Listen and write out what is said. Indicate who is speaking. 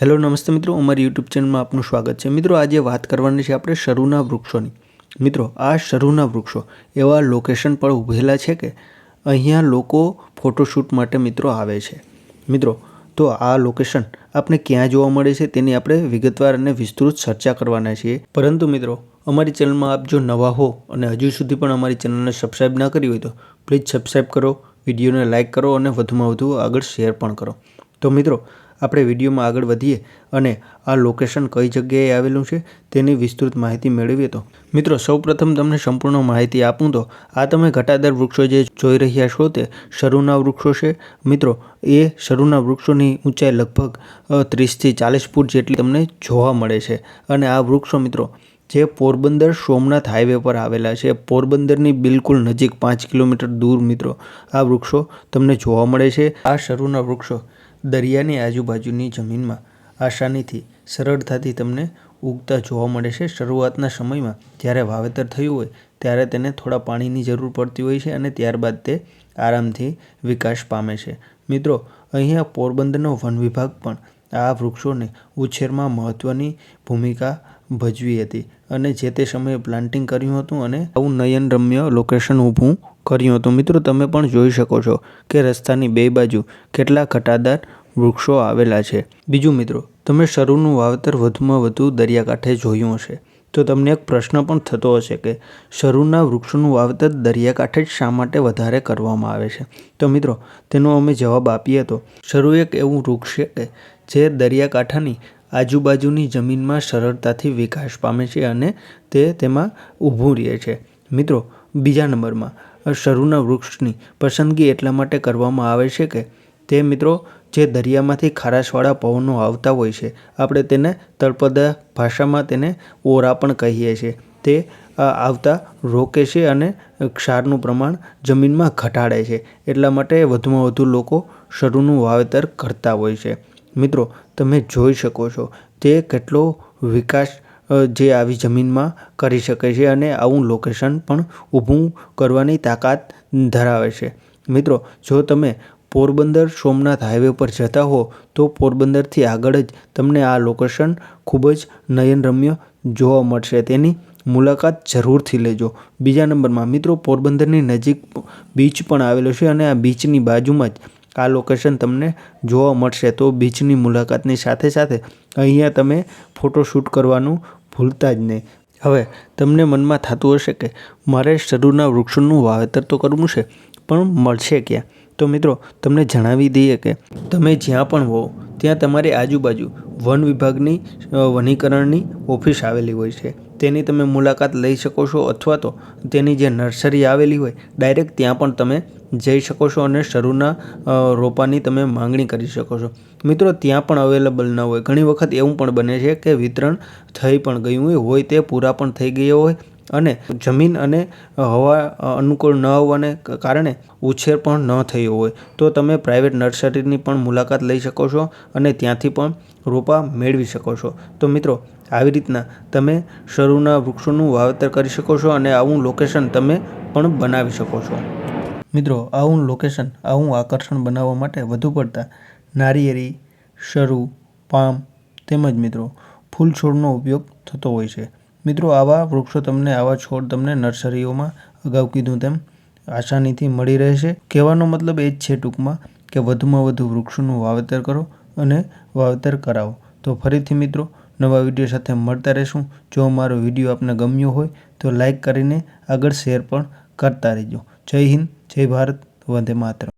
Speaker 1: Hello, નમસ્તે મિત્રો. અમારી યુટ્યુબ ચેનલમાં આપનું સ્વાગત છે. મિત્રો, આજે વાત કરવાની છે આપણે શરૂના વૃક્ષોની. મિત્રો, આ શરૂના વૃક્ષો એવા લોકેશન પર ઊભેલા છે કે અહીંયા લોકો ફોટોશૂટ માટે મિત્રો આવે છે. મિત્રો, તો આ લોકેશન આપણે ક્યાં જોવા મળે છે તેની આપણે વિગતવાર અને વિસ્તૃત ચર્ચા કરવાના છીએ. પરંતુ મિત્રો, અમારી ચેનલમાં આપ જો નવા હો અને હજુ સુધી પણ અમારી ચેનલને સબસ્ક્રાઈબ ના કરી હોય તો પ્લીઝ સબસ્ક્રાઈબ કરો, વિડીયોને લાઇક કરો અને વધુમાં વધુ આગળ શેર પણ કરો. તો મિત્રો આપણે વિડીયોમાં આગળ વધીએ અને આ લોકેશન કઈ જગ્યાએ આવેલું છે તેની વિસ્તૃત માહિતી મેળવીએ તો. મિત્રો, સૌપ્રથમ તમને સંપૂર્ણ માહિતી આપું તો, આ તમે ઘટાદાર વૃક્ષો જે જોઈ રહ્યા છો તે શરૂના વૃક્ષો છે. મિત્રો, એ શરૂના વૃક્ષોની ઊંચાઈ લગભગ ત્રીસથી ચાલીસ ફૂટ જેટલી તમને જોવા મળે છે. અને આ વૃક્ષો, મિત્રો, જે પોરબંદર સોમનાથ હાઈવે પર આવેલા છે. પોરબંદરની બિલકુલ નજીક પાંચ કિલોમીટર દૂર, મિત્રો, આ વૃક્ષો તમને જોવા મળે છે. આ શરૂના વૃક્ષો દરિયાની આજુબાજુની જમીનમાં આસાનીથી સરળતાથી તમને ઉગતા જોવા મળે છે. શરૂઆતના સમયમાં જ્યારે વાવેતર થયું હોય ત્યારે તેને થોડા પાણીની જરૂર પડતી હોય છે અને ત્યારબાદ તે આરામથી વિકાસ પામે છે. મિત્રો, અહીંયા પોરબંદરનો વન વિભાગ પણ આ વૃક્ષોને ઉછેરમાં મહત્ત્વની ભૂમિકા ભજવી હતી અને જે તે સમયે પ્લાન્ટિંગ કર્યું હતું અને આવું નયનરમ્ય લોકેશન ઊભું કર્યું હતું. મિત્રો, તમે પણ જોઈ શકો છો કે રસ્તાની બે બાજુ કેટલા ઘટાદાર વૃક્ષો આવેલા છે. બીજું મિત્રો, તમે શરૂનું વાવેતર વધુમાં વધુ દરિયાકાંઠે જોયું હશે. તો તમને એક પ્રશ્ન પણ થતો હશે કે શરૂના વૃક્ષોનું વાવેતર દરિયાકાંઠે જ શા માટે વધારે કરવામાં આવે છે? તો મિત્રો, તેનો અમે જવાબ આપીએ તો, શરૂ એક એવું વૃક્ષ છે કે જે દરિયાકાંઠાની આજુબાજુની જમીનમાં સરળતાથી વિકાસ પામે છે અને તે તેમાં ઊભું રહે છે. મિત્રો, બીજા નંબરમાં શરૂના વૃક્ષની પસંદગી એટલા માટે કરવામાં આવે છે કે તે મિત્રો જે દરિયામાંથી ખારાશવાળા પવનો આવતા હોય છે, આપણે તેને તળપદા ભાષામાં તેને ઓરા પણ કહીએ છીએ. તે આવતા રોકે છે અને ક્ષારનું પ્રમાણ જમીનમાં ઘટાડે છે. એટલા માટે વધુમાં વધુ લોકો શરૂનું વાવેતર કરતા હોય છે. મિત્રો, તમે જોઈ શકો છો તે કેટલો વિકાસ જે આવી જમીનમાં કરી શકે છે અને આવું લોકેશન પણ ઊભું કરવાની તાકાત ધરાવે છે. મિત્રો, જો તમે પોરબંદર સોમનાથ હાઈવે પર જતા હો, તો પોરબંદરથી આગળ જ તમને આ લોકેશન ખૂબ જ નયનરમ્ય જોવા મળશે. તેની મુલાકાત જરૂરથી લેજો. બીજા નંબરમાં, મિત્રો, પોરબંદરની નજીક બીચ પણ આવેલો છે અને આ બીચની બાજુમાં જ આ લોકેશન તમને જોવા મળશે. તો બીચની મુલાકાતની સાથે સાથે અહીંયા તમે ફોટોશૂટ કરવાનું ભૂલતા જ નહીં. હવે, તમને મનમાં થતું હશે કે મારે શરૂના વૃક્ષોનું વાવેતર તો કરવું છે, પણ મળશે ક્યાં? તો મિત્રો, તમને જણાવી દઈએ કે તમે જ્યાં પણ હો ત્યાં તમારી આજુબાજુ વન વિભાગની વનીકરણની ઓફિસ આવેલી હોય છે. તેની તમે મુલાકાત લઈ શકો છો અથવા તો તેની જે નર્સરી આવેલી હોય, ડાયરેક્ટ ત્યાં પણ તમે જઈ શકો છો અને શરૂના રોપાની તમે માંગણી કરી શકો છો. મિત્રો, ત્યાં પણ અવેલેબલ ન હોય. ઘણી વખત એવું પણ બને છે કે વિતરણ થઈ પણ ગયું હોય હોય તે પૂરા પણ થઈ ગયા હોય અને જમીન અને હવા અનુકૂળ ન હોવાને કારણે ઉછેર પણ ન થયો હોય. તો તમે પ્રાઇવેટ નર્સરીની પણ મુલાકાત લઈ શકો છો અને ત્યાંથી પણ રોપા મેળવી શકો છો. તો મિત્રો, આવી રીતના તમે શરૂના વૃક્ષોનું વાવેતર કરી શકો છો અને આવું લોકેશન તમે પણ બનાવી શકો છો. મિત્રો, આવું લોકેશન આવું આકર્ષણ બનાવવા માટે વધુ પડતા નારિયેરી શરૂ, પામ તેમજ મિત્રો, ફૂલ છોડનો ઉપયોગ થતો હોય છે. મિત્રો, આવા વૃક્ષો તમને, આવા છોડ તમને નર્સરીઓમાં અગાઉ કીધું તેમ આસાનીથી મળી રહેશે. કહેવાનો મતલબ એ જ છે ટૂંકમાં કે વધુમાં વધુ વૃક્ષોનું વાવેતર કરો અને વાવેતર કરાવો. તો ફરીથી મિત્રો, નવા વીડિયો સાથે મળતા રહેશું. જો મારો વીડિયો આપને ગમ્યો હોય તો લાઈક કરીને આગળ શેર પણ કરતા રહેજો. જય હિન્દ. જય ભારત વંદે માતરમ.